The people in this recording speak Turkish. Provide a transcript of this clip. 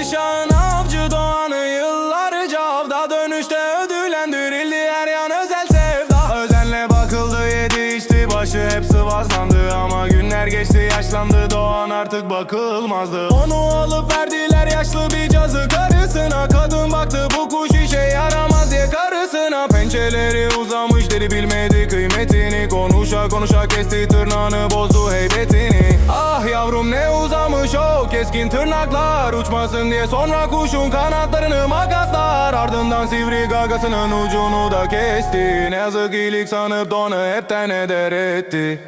Padişahın avcı doğanı yıllarca avda Dönüşte ödüllendirildi her yan özel sevda. Özenle bakıldı yedi içti başı hep sıvazlandı. Ama günler geçti yaşlandı doğan artık bakılmazdı. Onu alıp verdiler yaşlı bir cazı karısına. Kadın baktı bu kuş işe yaramaz diye karısına. Pençeleri uzamış dedi bilmedi kıymetini. Konuşa konuşa kesti tırnağını bozdu ne uzamış o keskin tırnaklar Uçmasın diye sonra kuşun kanatlarını makaslar. Ardından sivri gagasının ucunu da kesti. Ne yazık iyilik sanıp da onu hepten eder etti